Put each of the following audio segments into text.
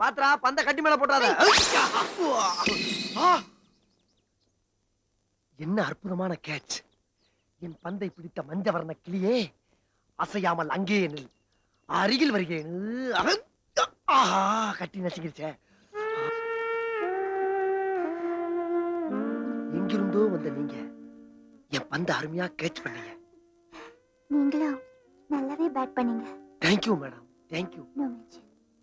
பாத்ரா பந்த கட்டி மேல போட்டாத! என்ன அற்புதமான கேட்ச் என் பந்தை பிடித்த மஞ்சவர்ண கிளியே அசையாமல் அங்கேயே நில் அருகில் வருகிறேன்! ஆஹா கட்டி நசுங்கிருச்சே எங்கிருந்தோ வந்த நீங்க என் பந்தை அருமையா கேட்ச் பண்ணீங்க நீங்களும் நல்லாவே பேட் பண்ணீங்க thank you madam thank you No mention.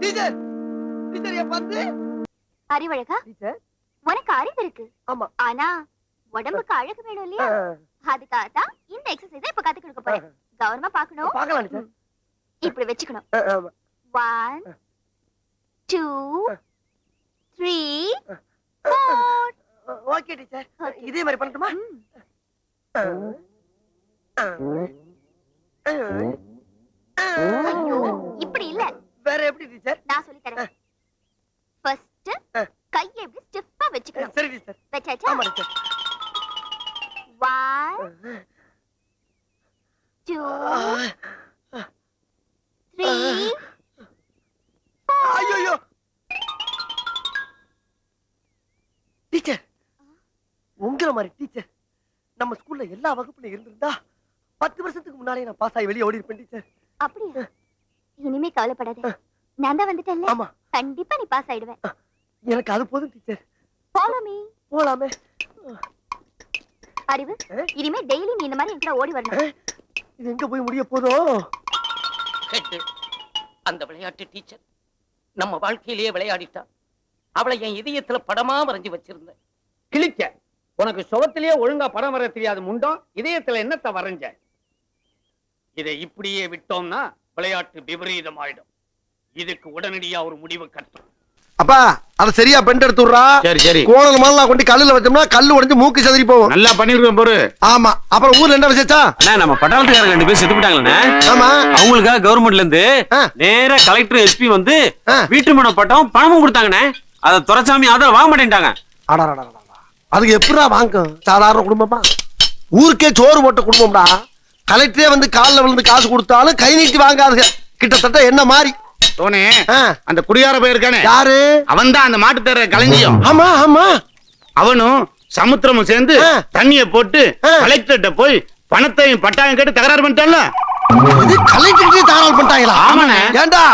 Teacher teacher என் பந்து அறிவழகா? டீச்சர். உனக்கு அறிவு இருக்கு. ஆமா. ஆனா உடம்புக்கு அழகு வேணும் இல்லையா? அதுக்காக தான் இந்த எக்ஸசைஸ் இப்ப கத்து கொடுக்க போறேன். கவனமா பார்க்கலாம் டீச்சர். இப்படி வச்சுக்கணும். One two three okay teacher. இதே மாதிரி பண்ணட்டுமா? இப்படி இல்ல. வேற எப்படி டீச்சர்? நான் சொல்லி தரேன். ஃபர்ஸ்ட் கையை எப்படி ஸ்டிஃபா வெச்சுக்கணும். சரி டீச்சர். வெச்சாச்சா? ஆமா டீச்சர். 1 2 3 மாதிரி டீச்சர் நம்ம ஸ்கூல்ல எல்லா வகுப்புல இருந்திருந்தா பத்து வருஷத்துக்கு முன்னாலே நான் பாஸ் ஆகி வெளியே ஓடி இருப்பேன் டீச்சர் அப்படியா? இனிமே கவலைப்படாத. நான் தான் வந்துட்டேன்ல. ஆமா. கண்டிப்பா நீ பாஸ் ஆயிடுவேன். எனக்கு அது போதும் டீச்சர் ஃபாலோ மீ போலாமே. அறிவு? இனிமே டெய்லி நீ இந்த மாதிரி என்கிட்ட ஓடி வரணும். இது எங்க போய் முடிய கேட்டு அந்த விளையாட்டு டீச்சர் நம்ம வாழ்க்கையிலேயே விளையாடிட்டா அவளை என் இதயத்துல படமா வரைஞ்சு வச்சிருந்தேன். கிழிக்க. உனக்கு சுகத்திலேயே ஒழுங்கா படம் வர தெரியாது முண்டம் இதயத்துல என்னத்த வரைஞ்ச? இதை இப்படியே விட்டோம்னா விளையாட்டு விபரீதம் ஆயிடும் இதுக்கு உடனடியா ஒரு முடிவு கட்டும் அப்பா அத சரியா பெண்ட் எடுத்து விடுறா? சரி சரி. கோணல் மாதிரி கொண்டு கல்லுல வச்சோம்னா கல்லு உடைஞ்சு மூக்கு சதுரி போகும். நல்லா பண்ணிருக்கோம் பாரு ஆமா. அப்புறம் ஊர்ல என்ன விசேஷா அண்ணா நம்ம பட்டாளத்துக்காரங்க ரெண்டு பேர் செத்து போட்டாங்களே ஆமா. அவங்களுக்காக கவர்மெண்ட்ல இருந்து. நேரா கலெக்டர் எஸ்பி வந்து. வீட்டு மன பட்டம் பணமும் கொடுத்தாங்கண்ணே. அத துரைசாமி அதை வாங்க மாட்டேன்ட்டாங்க. அடடடடடா. அதுக்கு எப்படிடா வாங்கும் சாதாரண குடும்பமா? ஊருக்கே சோறு போட்ட குடும்பம்டா. கலெக்டரே வந்து கால்ல விழுந்து காசு கொடுத்தாலும் கை நீட்டி வாங்காதுங்க. கிட்டத்தட்ட என்ன மாதிரி? ஆ, அந்த குடியார போயிருக்கானே யாரு? அவன் தான் அந்த மாட்டு தர களஞ்சியம் ஆமா ஆமா. அவனும் சமுத்திரமும் சேர்ந்து. தண்ணிய போட்டு. கலெக்டர்கிட்ட போய் பணத்தையும் பட்டாயம் கேட்டு தகராறு பண்ணிட்டான்ல? இது கலெக்டரே தாராள் பண்ணிட்டாங்களா? ஆமாண்ணே. ஏண்டா?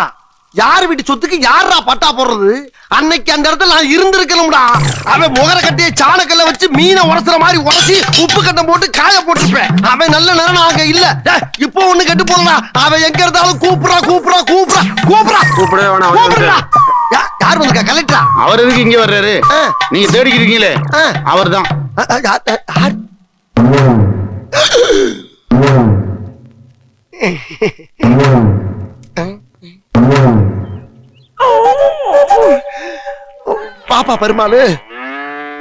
யார் வீட்டு சொத்துக்கு யாரா பட்டா போடுறது? அன்னைக்கு அந்த இடத்துல நான் இருந்திருக்கணும்டா. அவன் முகர கட்டிய சாணக்கல்ல வச்சு மீனை உரசுற மாதிரி உரசி உப்பு கட்டம் போட்டு காய போட்டுருப்பேன். அவன் நல்ல நேரம் அங்க இல்ல. டேய், இப்போ ஒண்ணு கெட்டு போடா அவன் எங்க இருந்தாலும் கூப்பிடவே வேணாம் அவரு கூப்பிடுறா. யா- யார் வந்திருக்கா கலெக்டரா? அவர் எதுக்கு இங்க வர்றாரு? ஆ, நீங்க தேடிக்கிட்டு இருக்கீங்களே ஆ. அவர்தான் பாப்பா பெருமாளு.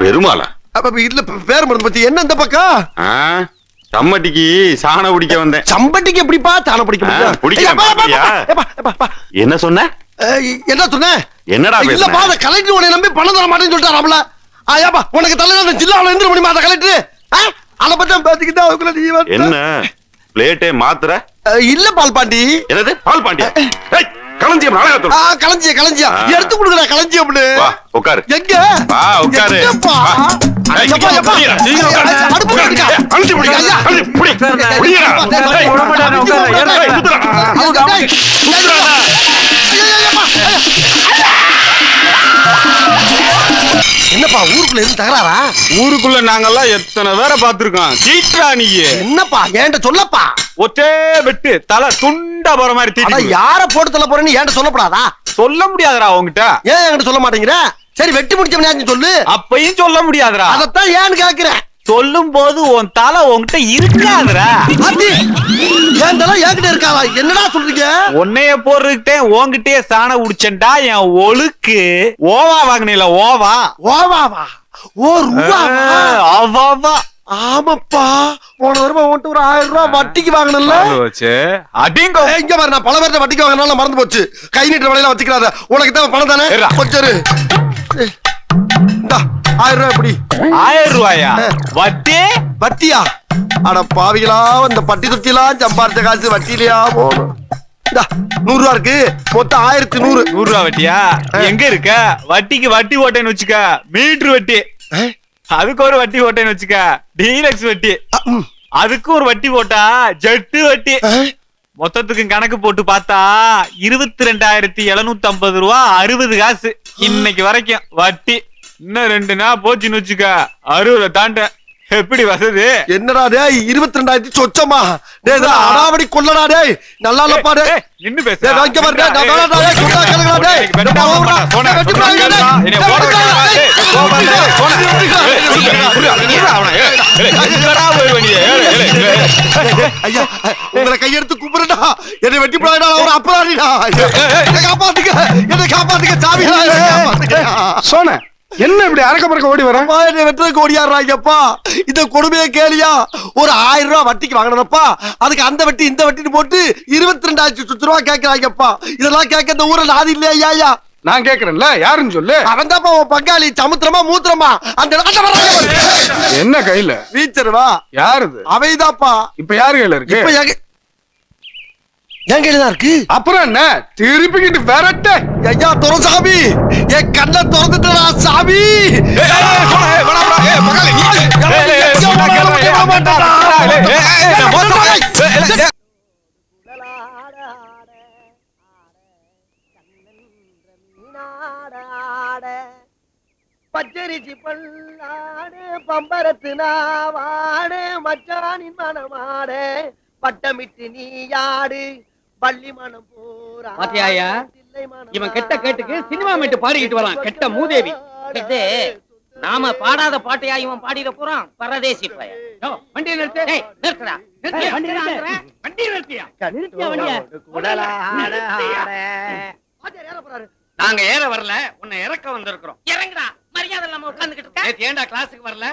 பெருமாளா? அப்ப இதுல பேர் மருந்து பத்தி என்ன இந்த பக்கம் சம்மட்டிக்கு சாண பிடிக்க வந்தேன். சம்பட்டிக்கு எப்படிப்பா சாணம் பிடிக்க அப்பா. என்ன சொன்ன? என்ன சொன்ன? என்னடா இல்லப்பா அந்த கலெக்டர் உன்னை நம்பி பணம் தர மாட்டேன்னு சொல்லிட்டாராம்ல. ஆயாப்பா உனக்கு தலையில அந்த ஜில்லாவில் எந்திர முடியுமா அந்த கலெக்டர்? அதை பத்தி பாத்துக்கிட்டா அதுக்குள்ள நீ என்ன? பிளேட்டே மாத்துற? இல்ல பால் பாண்டி. என்னது? பால் பாண்டியா? ஏய், களஞ்சியம் நாடகத்தோட களஞ்சியம் களஞ்சியம். எடுத்து கொடுக்குறா களஞ்சியம் அப்படி வா உட்காரு. எங்க? வா, உட்காரு. அவங்க, என்னப்பா ஊருக்குள்ள இருந்து தகராறா? ஊருக்குள்ள நாங்கெல்லாம் எத்தனை பேரை பார்த்திருக்கோம்? சீட்ரா நீ என்னப்பா ஏன்ட்ட சொல்லப்பா? ஒத்தே வெட்டு தலை துண்டா போற மாதிரி தீட்டி யார போட்டு தள்ள போறேன்னு ஏன்ட்ட சொல்லப்படாதா? சொல்ல முடியாதுடா உன்கிட்ட. ஏன் என்கிட்ட சொல்ல மாட்டேங்கிற? சரி வெட்டி முடிச்சவனே சொல்லு. அப்பையும் சொல்ல முடியாதுடா. அதத்தான் ஏன்னு கேக்குறேன். சொல்லும் போது உன் தலை உன்கிட்ட இருக்காதுடா. தலை என்கிட்ட என்னடா சொல்றீங்க? உன்னைய போட்டுக்கிட்டே உன்கிட்டயே சாண உடிச்சேன்டா என் ஒழுக்கு. ஓவா வாங்கினில ஓவா? ஓவாவா? ஓ ரூபாவா? ஆமாப்பா. போன தடவை உன்கிட்ட ஒரு ஆயிரம் ரூபாய் வட்டிக்கு வாங்கினல அடிங்க. இங்க பாரு நான் பல பேர்ட்ட வட்டிக்கு வாங்கினால மறந்து போச்சு. கை நீட்டுற வழியில வச்சுக்கிறாத உனக்கு தான் பணம் தானே. கொஞ்சம் ஆயிரம் ரூபாய் எப்படி? ஆயிரம் ரூபாயா வட்டி? வட்டியா? அட பாவிகளா இந்த பட்டி தொட்டிலாம் சம்பாரிச்ச காசு வட்டிலையா போகணும் இந்தா நூறு ரூபா இருக்கு. மொத்தம் ஆயிரத்தி நூறு. நூறு ரூபா வட்டியா எங்க இருக்க? வட்டிக்கு வட்டி போட்டேன்னு வச்சுக்க. மீட்டர் வட்டி. அதுக்கு ஒரு வட்டி போட்டேன்னு வச்சுக்க. டீலக்ஸ் வட்டி. அதுக்கு ஒரு வட்டி போட்டா ஜட்டு வட்டி. மொத்தத்துக்கு கணக்கு போட்டு பார்த்தா இருபத்தி ரெண்டாயிரத்தி எழுநூத்தி ஐம்பது ரூபா அறுபது காசு. இன்னைக்கு வரைக்கும் வட்டி. இன்னும் ரெண்டு நாள் போச்சுன்னு வச்சுக்க. அறுபதை தாண்ட எப்படி வசதி? என்னடா டேய் இருபத்தி ரெண்டாயிரத்தி சொச்சமா? டேய் இதெல்லாம் அடாவடி கொள்ளடா டேய். நல்லா இல்லப்பா டேய். ஏய், நின்னு பேசு. டேய், வைக்க பாரு, டேய், நான் டேய், சொன்னா கேளுங்கடா, டேய். டேய், மாட்டா, சோனா, வெட்டி கேளுடா. டேய். என்னைய டேய், வைக்கிறா, டேய். வெட்டுடா, புரியா, புரியா, அவனை, ஏய், போய் வண்டிய? ஏய். ஐயா உங்களை கையெடுத்து கும்பிடுடா என்னை வெட்டி போடாடா ஒரு அப்பராடிடா என்னை காப்பாத்துக்க என்னை காப்பாத்துக்க சாமி. சோன என்ன இப்படி அறக்க பறக்க ஓடி வர? வெட்டுறதுக்கு ஓடியாடுறாங்கப்பா. இந்த கொடுமையை கேளியா? ஒரு ஆயிரம் ரூபாய் வட்டிக்கு வாங்கினதப்பா அதுக்கு அந்த வட்டி இந்த வட்டின்னு போட்டு இருபத்தி ரெண்டாயிரத்தி சுத்து ரூபா கேட்கறாங்கப்பா. இதெல்லாம் கேட்க இந்த ஊர்ல நாதி இல்லையா ஐயா? நான் கேக்குறேன்ல யாருன்னு சொல்லு. அவன் தான்ப்பா உன் பங்காளி. சமுத்திரமா மூத்திரமா? அந்த. என்ன கையில? வீச்சருவா? யாருது அவைதாப்பா இப்ப யாரு கையில இருக்கு? என் கையில தான் இருக்கு அப்புறம் என்ன திருப்பிக்கிட்டு விரட்ட ஐயா துரசாமி என் கண்ணை திறந்துட்டா சாமி நீ- பச்சரிசி பல்லாடு பம்பரத்து நாவாடு மச்சானின் மனமாடு பட்டமிட்டு நீயாடு பள்ளி மனம் போரா பாத்தியாயா? இவன் கெட்ட கேட்டுக்கு சினிமா மேட்டு பாடிக்கிட்டு வரான். கெட்ட மூதேவி. இது நாம பாடாத பாட்டையா இவன் பாடிட போறான்? பரதேசி பையன் யோ, வண்டியை நிறுத்து. டேய், நிறுத்துடா. நிறுத்தியா? வண்டி நிறுத்துறேன். வண்டியை நிறுத்தியா? நாங்க ஏற வரல. உன்னை இறக்க வந்திருக்கிறோம். இறங்குடா. மரியாதை இல்லாம உட்கார்ந்துகிட்டு இருக்க. நேத்து ஏன்டா கிளாஸுக்கு வரல?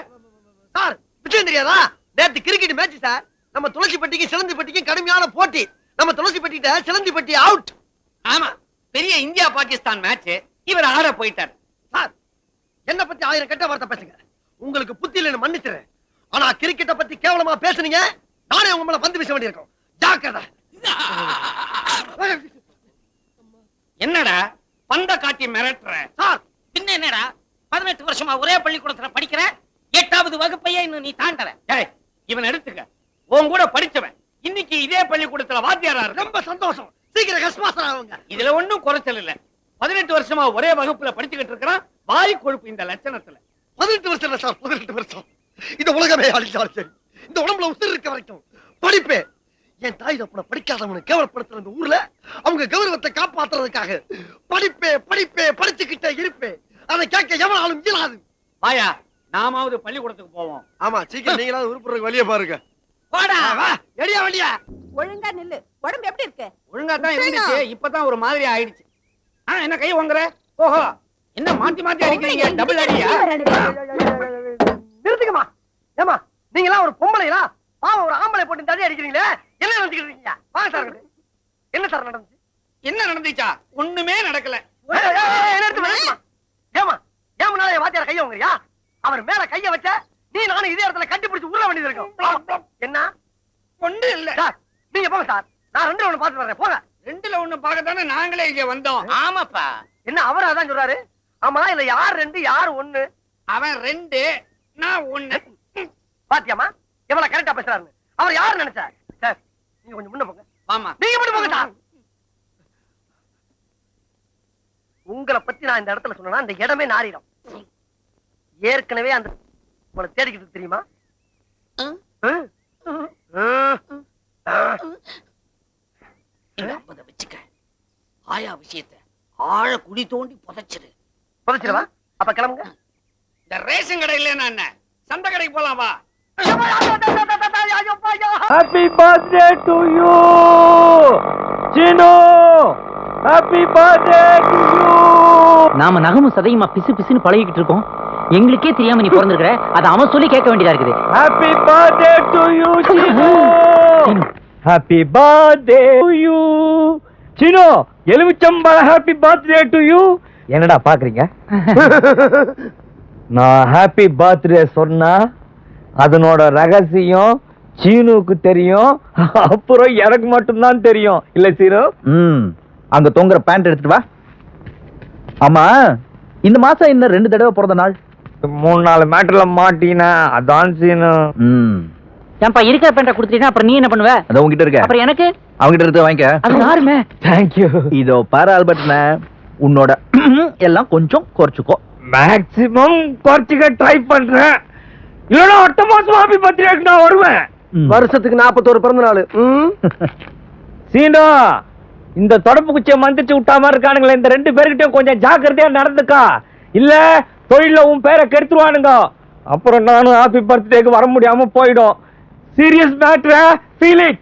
சார் விஷயம் தெரியாதா? நேத்து கிரிக்கெட் மேட்ச் சார். நம்ம துளசி பட்டிக்கு சிலந்தி பட்டிக்கு கடுமையான போட்டி. நம்ம துளசி பட்டிட்ட சிலந்தி பட்டி அவுட் ஆமா. பெரிய இந்தியா பாகிஸ்தான் மேட்ச் இவர் ஆட போயிட்டார். சார் என்ன பத்தி ஆயிரம் கெட்ட வார்த்தை பேசுங்க. உங்களுக்கு புத்தி இல்லைன்னு மன்னிச்சுறேன் ஆனா கிரிக்கெட்ட பத்தி கேவலமா பேசுனீங்க நானே உங்க மேல பந்து வீச வேண்டியிருக்கும். ஜாக்கிரதை. என்னடா? பந்த காட்டி மிரட்டுற. சார். பின்ன என்னடா? பதினெட்டு வருஷமா ஒரே பள்ளிக்கூடத்துல படிக்கிற எட்டாவது வகுப்பையே இன்னும் நீ தாண்டல. இவன் எடுத்துக்க. உன் கூட படிச்சவன். இன்னைக்கு இதே பள்ளிக்கூடத்துல வாத்தியாரா ரொம்ப சந்தோஷம். சீக்கிரம் கஸ்மாசம் ஆகுங்க. இதுல ஒண்ணும் குறைச்சல் இல்ல. பதினெட்டு வருஷமா ஒரே வகுப்புல படிச்சுக்கிட்டு இருக்கிறான். வாய் கொழுப்பு இந்த லட்சணத்துல. பதினெட்டு வருஷம் இல்ல சார் பதினெட்டு வருஷம். இந்த உலகமே அழிச்சாலும் சரி. இந்த உடம்புல உசுர் இருக்க வரைக்கும் படிப்பே என் தாய் தப்புன படிக்காதவனை கேவலப்படுத்துற இந்த ஊர்ல அவங்க கௌரவத்தை காப்பாத்துறதுக்காக படிப்பே படிப்பே படிச்சுக்கிட்டே இருப்பே அதை கேட்க எவனாலும் இயலாது. வாயா நாமாவது பள்ளிக்கூடத்துக்கு போவோம். ஆமா சீக்கிரம் நீங்களாவது உருப்புறதுக்கு வழிய பாருங்க. போடா எடியா வண்டியா? ஒழுங்கா நில்லு. உடம்பு எப்படி இருக்கு? ஒழுங்கா தான் இருந்துச்சு. இப்பதான் ஒரு மாதிரி ஆயிடுச்சு. ஆ என்ன கை வாங்குற ஓஹோ. என்ன மாத்தி மாத்தி அடிக்கிறீங்க? டபுள் அடியா? நிறுத்துக்கமா ஏமா நீங்களா ஒரு பொம்பளைங்களா பாவம் ஒரு ஆம்பளை போட்டு தடி அடிக்கிறீங்களே? என்ன சார் இங்கிட்டு. என்ன சார் நடந்துச்சு? என்ன நடந்துச்சா? ஒண்ணுமே நடக்கல. முன்னால என் வாத்தியார கைய வாங்குறியா? அவர் மேல கைய வச்ச நீ நானும் இதே இடத்துல கட்டிப்பிடிச்சு உருள வேண்டியது இருக்கும். என்ன? ஒண்ணு இல்ல. சார் நீங்க போங்க சார். நான் ரெண்டு ஒண்ணு பாத்து வர்றேன் போங்க. ரெண்டுல ஒண்ணு பார்க்கத்தானே நாங்களே இங்க வந்தோம். ஆமாப்பா. என்ன அவர் அதான் சொல்றாரு? ஆமா இல்ல யார் ரெண்டு யார் ஒண்ணு? அவன் ரெண்டு நான் ஒண்ணு. பாத்தியாமா எவ்வளவு கரெக்டா பேசுறாருன்னு. அவர் யாரு நினைச்சா சார் நீங்க கொஞ்சம் முன்ன போங்க. ஆமா நீங்க மட்டும் போங்க சார். உங்களை பத்தி நான் இந்த இடத்துல சொன்னா இந்த இடமே நாரிடும். ஏற்கனவே அந்த உங்களை தேடிக்கிட்டு தெரியுமா? வச்சுக்க. ஆயா விஷயத்த ஆழ குழி தோண்டி புதைச்சிரு. புதைச்சிடவா அப்ப கிளம்புங்க. இந்த ரேஷன் கடையில நான் என்ன? சந்தை கடைக்கு போலாம் வா. Happy birthday to you Sinu happy birthday to you நாம நகமும் சதையுமா பிசு பிசுன்னு பழகிக்கிட்டு இருக்கோம். எங்களுக்கே தெரியாம நீ பிறந்திருக்கிற. அதை அவன் சொல்லி கேட்க வேண்டியதா இருக்குது. Happy birthday to you Sinu happy birthday to you Sinu எலுமிச்சம்பழ ஹாப்பி பர்த்டே டு யூ என்னடா பாக்குறீங்க? நான் ஹாப்பி பர்த்டே சொன்னா அதனோட ரகசியம் சீனுக்கு தெரியும். அப்புறம் எனக்கு மட்டும்தான் தெரியும். இல்ல சீனு? ம். அங்க தொங்குற பேண்ட் எடுத்துட்டு வா. ஆமா இந்த மாசம் இன்னும் ரெண்டு தடவை பிறந்த நாள். மூணு நாலு மேட்டர்ல மாட்டினா அதான் சீனு. ம். ஏன்பா இருக்கிற பேண்ட கொடுத்துட்டீங்கன்னா அப்புறம் நீ என்ன பண்ணுவ? அது உங்ககிட்ட இருக்க அப்புறம் எனக்கு? அவங்கிட்ட இருந்து வாங்கிக்க. அது யாருமே? தேங்க்யூ இதோ பாரு ஆல்பர்ட்ன உன்னோட எல்லாம் கொஞ்சம் குறைச்சுக்கோ. மேக்ஸிமம் குறைச்சிக்க ட்ரை பண்றேன். இல்லைன்னா அடுத்த மாசம் ஹாப்பி பர்த்டேக்கு நான் வருவேன். வருஷத்துக்கு நாற்பத்தோரு பிறந்த நாள். சீனு இந்த தொடப்பு குச்சியை மந்திரிச்சு விட்டா மாதிரி இருக்கானுங்களே இந்த ரெண்டு பேர்கிட்டயும் கொஞ்சம் ஜாக்கிரதையா நடந்துக்கா. இல்ல தொழில உன் பேரை கெடுத்துருவானுங்க. அப்புறம் நானும் ஹாப்பி பர்த்டேக்கு வர முடியாம போயிடும். சீரியஸ் மேட்ரு ஃபீல் இட்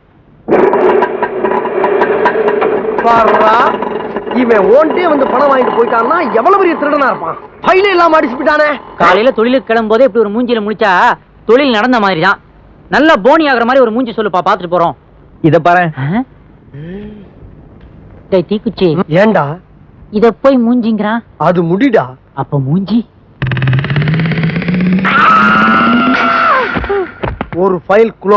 இவன் ஓன்டே வந்து பணம் வாங்கிட்டு போயிட்டான்னா எவ்வளவு பெரிய திருடனா இருப்பான்? ஃபைலே இல்லாம அடிச்சு போயிட்டானே. காலையில தொழிலுக்கு கிளம்பும் போதே இப்படி ஒரு மூஞ்சில முடிச்சா தொழில் நடந்த மாதிரி தான் நல்லா போனி ஆகுற மாதிரி ஒரு மூஞ்சி சொல்லுப்பா பாத்துட்டு போறோம். இத பாரு? டேய் தீக்குச்சி. ஏன்டா இத போய் மூஞ்சிங்கிறான். அது முடிடா? அப்ப மூஞ்சி. ஒரு ஃபைல் க்ளோஸ்